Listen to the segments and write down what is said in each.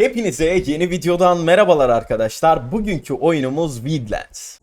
Hepinize yeni videodan merhabalar arkadaşlar. Bugünkü oyunumuz Weedlands.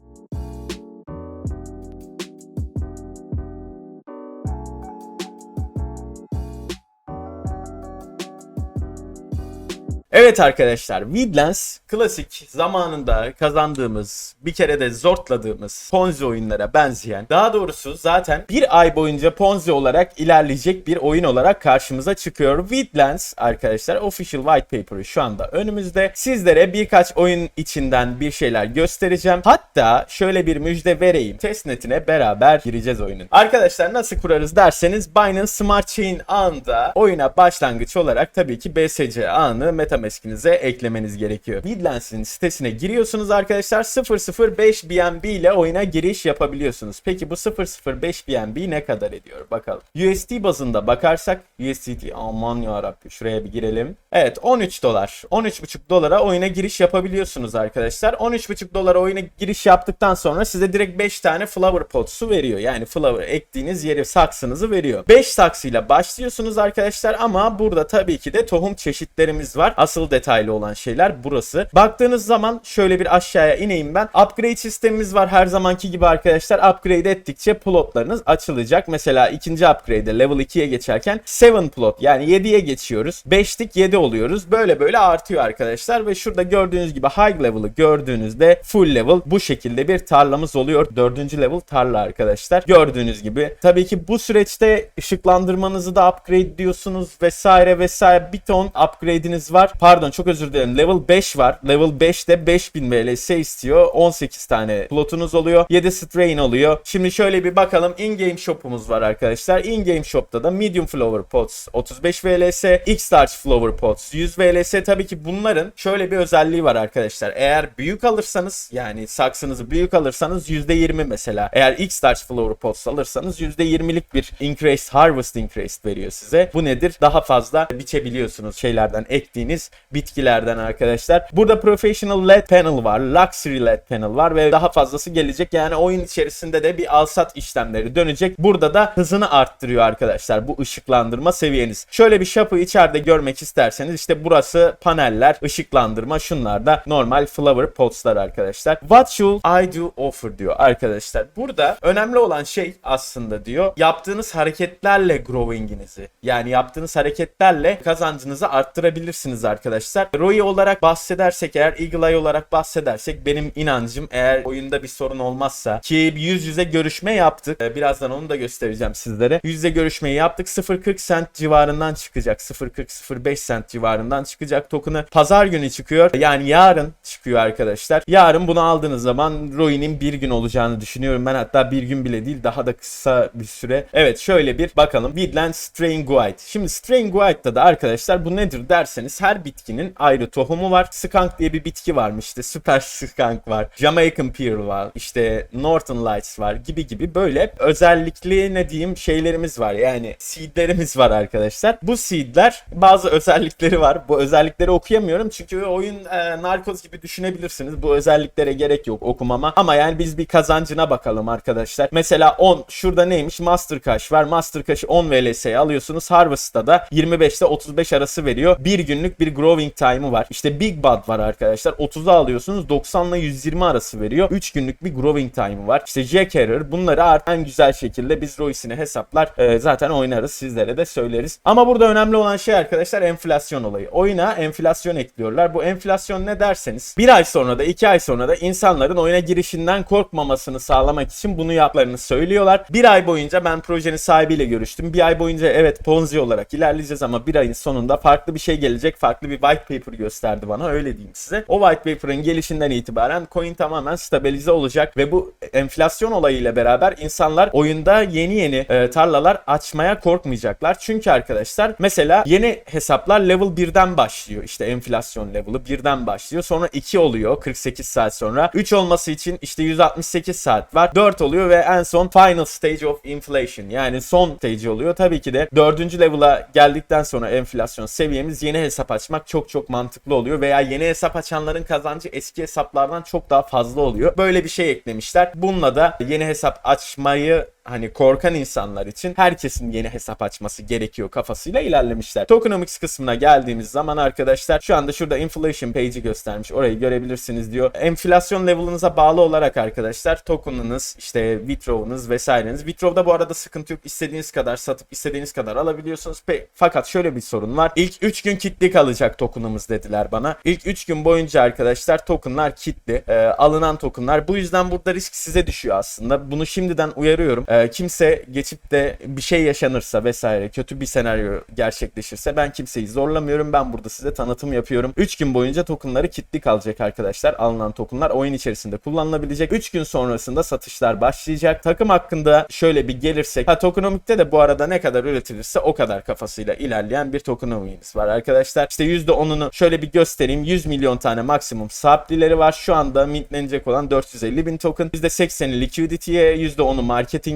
Evet arkadaşlar, Weedlands klasik zamanında kazandığımız, bir kere de zortladığımız Ponzi oyunlara benzeyen, daha doğrusu zaten bir ay boyunca Ponzi olarak ilerleyecek bir oyun olarak karşımıza çıkıyor. Weedlands arkadaşlar official white paper'ı şu anda önümüzde. Sizlere birkaç oyun içinden bir şeyler göstereceğim. Hatta şöyle bir müjde vereyim. Testnet'ine beraber gireceğiz oyunun. Arkadaşlar nasıl kurarız derseniz Binance Smart Chain ağında oyuna başlangıç olarak tabii ki BSC ağını MetaMask'inize eklemeniz gerekiyor. Weedlands'in sitesine giriyorsunuz arkadaşlar. 005 BNB ile oyuna giriş yapabiliyorsunuz. Peki bu 005 BNB ne kadar ediyor? Bakalım. USD bazında bakarsak USDT aman yarabbim şuraya bir girelim. Evet 13 dolar. 13,5 dolara oyuna giriş yapabiliyorsunuz arkadaşlar. 13,5 dolara oyuna giriş yaptıktan sonra size direkt 5 tane flower potsu veriyor. Yani flower ektiğiniz yeri saksınızı veriyor. 5 saksıyla başlıyorsunuz arkadaşlar ama burada tabii ki de tohum çeşitlerimiz var. Asıl detaylı olan şeyler burası. Baktığınız zaman şöyle bir aşağıya ineyim ben. Upgrade sistemimiz var her zamanki gibi arkadaşlar. Upgrade ettikçe plotlarınız açılacak. Mesela ikinci upgrade'e level 2'ye geçerken 7 plot yani 7'ye geçiyoruz. 5'lik 7 oluyoruz. Böyle böyle artıyor arkadaşlar ve şurada gördüğünüz gibi high level'ı gördüğünüzde full level bu şekilde bir tarlamız oluyor. Dördüncü level tarla arkadaşlar. Gördüğünüz gibi. Tabii ki bu süreçte ışıklandırmanızı da upgrade diyorsunuz vesaire vesaire bir ton upgrade'iniz var. Pardon çok özür dilerim. Level 5 var. Level 5'te 5000 VLS istiyor. 18 tane plotunuz oluyor. 7 strain oluyor. Şimdi şöyle bir bakalım. In-game shop'umuz var arkadaşlar. In-game shop'ta da medium flower pots 35 VLS, X-Large flower pots 100 VLS. Tabii ki bunların şöyle bir özelliği var arkadaşlar. Eğer büyük alırsanız yani saksınızı büyük alırsanız %20 mesela. Eğer X-Large flower pots alırsanız %20'lik bir increased harvest increased veriyor size. Bu nedir? Daha fazla biçebiliyorsunuz şeylerden ektiğiniz bitkilerden arkadaşlar. Burada professional LED panel var, luxury LED panel var ve daha fazlası gelecek. Yani oyun içerisinde de bir alsat işlemleri dönecek. Burada da hızını arttırıyor arkadaşlar bu ışıklandırma seviyeniz. Şöyle bir shop'ı içeride görmek isterseniz işte burası paneller, ışıklandırma şunlar da normal flower potslar arkadaşlar. What should I do offer diyor arkadaşlar. Burada önemli olan şey aslında diyor yaptığınız hareketlerle growing'inizi yani yaptığınız hareketlerle kazancınızı arttırabilirsiniz arkadaşlar. ROI olarak bahsedersek eğer Eagle Eye olarak bahsedersek benim inancım eğer oyunda bir sorun olmazsa ki yüz yüze görüşme yaptık. Ee, Birazdan onu da göstereceğim sizlere. Yüz yüze görüşmeyi yaptık. 0.40 cent civarından çıkacak. 0.40-0.5 cent civarından çıkacak token'ı. Pazar günü çıkıyor. Yani yarın çıkıyor arkadaşlar. Yarın bunu aldığınız zaman ROI'nin bir gün olacağını düşünüyorum. Ben hatta bir gün bile değil daha da kısa bir süre. Evet şöyle bir bakalım. Weedland Strain Guide. Şimdi Strain Guide'da da arkadaşlar bu nedir derseniz her bitkinin ayrı tohumu var. Skunk diye bir bitki varmış işte Super Skunk var. Jamaican Pearl var. işte Northern Lights var gibi gibi böyle özellikli ne diyeyim şeylerimiz var. Yani seedlerimiz var arkadaşlar. Bu seedler bazı özellikleri var. Bu özellikleri okuyamıyorum çünkü oyun e, narkoz gibi düşünebilirsiniz. Bu özelliklere gerek yok okumama. Ama yani biz bir kazancına bakalım arkadaşlar. Mesela 10 şurada neymiş? Master Cash var. Master Cash'ı 10 VLS'ye alıyorsunuz. Harvest'ta da 25 ile 35 arası veriyor. Bir günlük bir growing time'ı var. İşte Big Bud var arkadaşlar. 30'a alıyorsunuz. 90 ile 120 arası veriyor. 3 günlük bir growing time'ı var. İşte Jack Harrer. Bunları artık en güzel şekilde biz Royce'ini hesaplar. e, zaten oynarız. Sizlere de söyleriz. Ama burada önemli olan şey arkadaşlar enflasyon olayı. Oyuna enflasyon ekliyorlar. Bu enflasyon ne derseniz bir ay sonra da iki ay sonra da insanların oyuna girişinden korkmamasını sağlamak için bunu yaplarını söylüyorlar. Bir ay boyunca ben projenin sahibiyle görüştüm. Bir ay boyunca evet Ponzi olarak ilerleyeceğiz ama bir ayın sonunda farklı bir şey gelecek. Farklı bir white paper gösterdi bana öyle diyeyim size. O white paper'ın gelişinden itibaren coin tamamen stabilize olacak ve bu enflasyon olayıyla beraber insanlar oyunda yeni yeni e, tarlalar açmaya korkmayacaklar. Çünkü arkadaşlar mesela yeni hesaplar level 1'den başlıyor. İşte enflasyon level'ı 1'den başlıyor. Sonra 2 oluyor 48 saat sonra. 3 olması için işte 168 saat var. 4 oluyor ve en son final stage of inflation yani son stage oluyor. Tabii ki de 4. level'a geldikten sonra enflasyon seviyemiz yeni hesap açmak çok çok mantıklı oluyor veya yeni hesap açanların kazancı eski hesaplardan çok daha fazla oluyor. Böyle bir şey eklemişler. Bununla da yeni hesap açmayı hani korkan insanlar için herkesin yeni hesap açması gerekiyor kafasıyla ilerlemişler. Tokenomics kısmına geldiğimiz zaman arkadaşlar şu anda şurada inflation page'i göstermiş. Orayı görebilirsiniz diyor. Enflasyon level'ınıza bağlı olarak arkadaşlar token'ınız işte withdraw'unuz vesaireniz. Withdraw'da bu arada sıkıntı yok. İstediğiniz kadar satıp istediğiniz kadar alabiliyorsunuz. Pe- Fakat şöyle bir sorun var. İlk 3 gün kitli kalacak token'ımız dediler bana. İlk 3 gün boyunca arkadaşlar token'lar kitli. Ee, alınan token'lar. Bu yüzden burada risk size düşüyor aslında. Bunu şimdiden uyarıyorum. Ee, kimse geçip de bir şey yaşanırsa vesaire kötü bir senaryo gerçekleşirse ben kimseyi zorlamıyorum. Ben burada size tanıtım yapıyorum. 3 gün boyunca token'ları kitli kalacak arkadaşlar. Alınan token'lar oyun içerisinde kullanılabilecek. 3 gün sonrasında satışlar başlayacak. Takım hakkında şöyle bir gelirsek. Ha tokenomikte de bu arada ne kadar üretilirse o kadar kafasıyla ilerleyen bir tokenomiğimiz var arkadaşlar. İşte %10'unu şöyle bir göstereyim. 100 milyon tane maksimum sahiplileri var. Şu anda mintlenecek olan 450 bin token. %80'i liquidity'ye, %10'u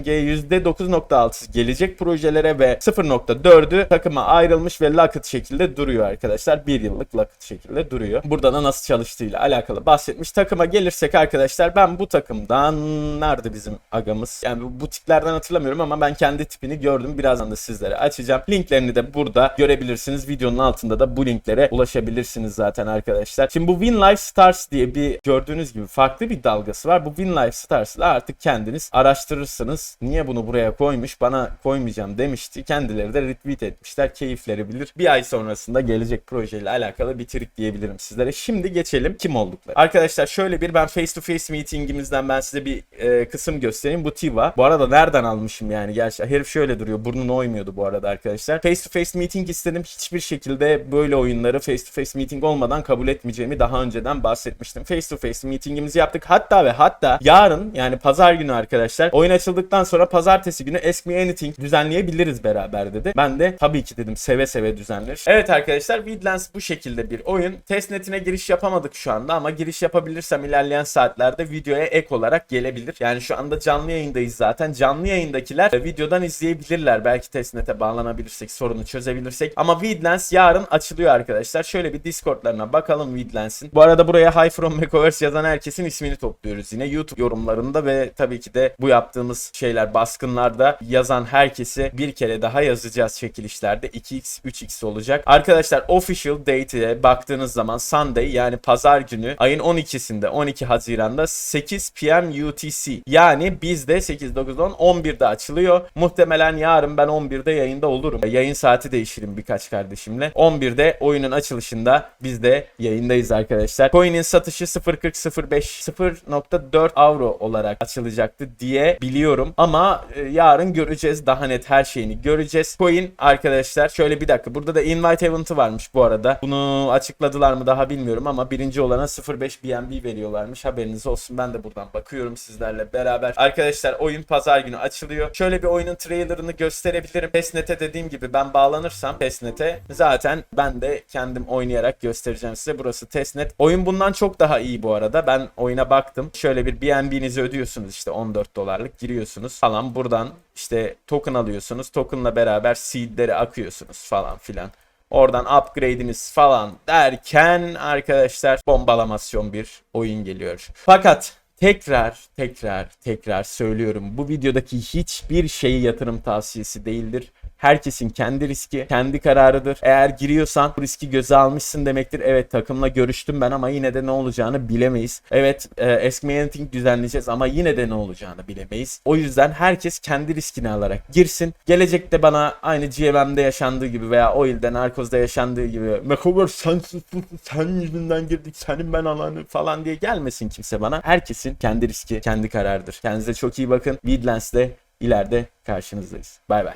marketinge, %9.6'sı gelecek projelere ve 0.4'ü takıma ayrılmış ve locked şekilde duruyor arkadaşlar. Bir yıllık locked şekilde duruyor. Burada da nasıl çalıştığıyla alakalı bahsetmiş. Takıma gelirsek arkadaşlar ben bu takımdan nerede bizim agamız? Yani bu tiplerden hatırlamıyorum ama ben kendi tipini gördüm. Birazdan da sizlere açacağım. Linklerini de burada görebilirsiniz. Videonun altında da bu linklere ulaşabilirsiniz zaten arkadaşlar. Şimdi bu Win Life Stars diye bir gördüğünüz gibi farklı bir dalgası var. Bu Win Life Stars'la artık kendiniz araştırırsınız. Niye bunu buraya koymuş? Bana koymayacağım demişti. Kendileri de retweet etmişler. Keyifleri bilir. Bir ay sonrasında gelecek projeyle alakalı bir trik diyebilirim sizlere. Şimdi geçelim kim oldukları. Arkadaşlar şöyle bir ben face to face meetingimizden ben size bir e, kısım göstereyim. Bu Tiva. Bu arada nereden almışım yani gerçi. Herif şöyle duruyor. Burnunu oymuyordu bu arada arkadaşlar. Face to face meeting istedim. Hiçbir şekilde böyle oyunları face to face meeting olmadan kabul etmeyeceğimi daha önceden bahsetmiştim. Face to face meetingimizi yaptık. Hatta ve hatta yarın yani pazar günü arkadaşlar oyun açıldıktan sonra pazartesi günü Ask Me Anything düzenleyebiliriz beraber dedi. Ben de tabii ki dedim seve seve düzenler. Evet arkadaşlar Vidlands bu şekilde bir oyun. Testnet'ine giriş yapamadık şu anda ama giriş yapabilirsem ilerleyen saatlerde videoya ek olarak gelebilir. Yani şu anda canlı yayındayız zaten. Canlı yayındakiler videodan izleyebilirler. Belki testnet'e bağlanabilirsek, sorunu çözebilirsek. Ama Vidlands yarın açılıyor arkadaşlar. Şöyle bir Discord'larına bakalım Vidlands'in. Bu arada buraya Hi from macOS yazan herkesin ismini topluyoruz yine YouTube yorumlarında ve tabii ki de bu yaptığımız şeyler baskınlarda yazan herkesi bir kere daha yazacağız çekilişlerde. 2x, 3x olacak. Arkadaşlar official date'e baktığınız zaman Sunday yani pazar günü ayın 12'sinde 12 Haziran'da 8 PM UTC. Yani bizde 8, 9, 10, 11'de açılıyor. Muhtemelen yarın ben 11'de yayında olurum. Yayın saati değişirim birkaç kardeşimle. 11'de oyunun açılışında biz de yayındayız arkadaşlar. Coin'in satışı 0.4005 0.4 avro olarak açılacaktı diye biliyorum. Ama e, yarın göreceğiz. Daha net her şeyini göreceğiz. Coin arkadaşlar şöyle bir dakika. Burada da invite event'ı varmış bu arada. Bunu açıkladılar mı daha bilmiyorum ama birinci olana 0.5 BNB veriyorlarmış. Haberiniz olsun. Ben de buradan bakıyorum sizlerle beraber. Arkadaşlar oyun pazar günü açılıyor. Şöyle bir oyunun trailerını gösterebilirim. Testnet'e dediğim gibi ben bağlanırsam Testnet'e zaten ben de kendim oynayarak göstereceğim size. Burası Testnet. Oyun bundan çok daha iyi bu arada. Ben oyuna baktım. Şöyle bir BNB'nizi ödüyorsunuz işte 14 dolarlık giriyorsunuz falan. Buradan işte token alıyorsunuz. Token'la beraber seed'leri akıyorsunuz falan filan. Oradan upgrade'iniz falan derken arkadaşlar bombalamasyon bir oyun geliyor. Fakat tekrar tekrar tekrar söylüyorum. Bu videodaki hiçbir şey yatırım tavsiyesi değildir. Herkesin kendi riski, kendi kararıdır. Eğer giriyorsan bu riski göze almışsın demektir. Evet takımla görüştüm ben ama yine de ne olacağını bilemeyiz. Evet e, Ask Me Anything düzenleyeceğiz ama yine de ne olacağını bilemeyiz. O yüzden herkes kendi riskini alarak girsin. Gelecekte bana aynı GMM'de yaşandığı gibi veya Oil'de, Narcos'da yaşandığı gibi Mekover sen suçlusun, sen yüzünden girdik, senin ben alanı falan diye gelmesin kimse bana. Herkesin kendi riski, kendi kararıdır. Kendinize çok iyi bakın. Vidlands'de ileride karşınızdayız. Bay bay.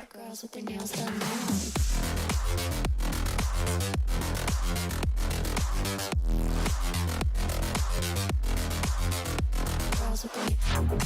Girls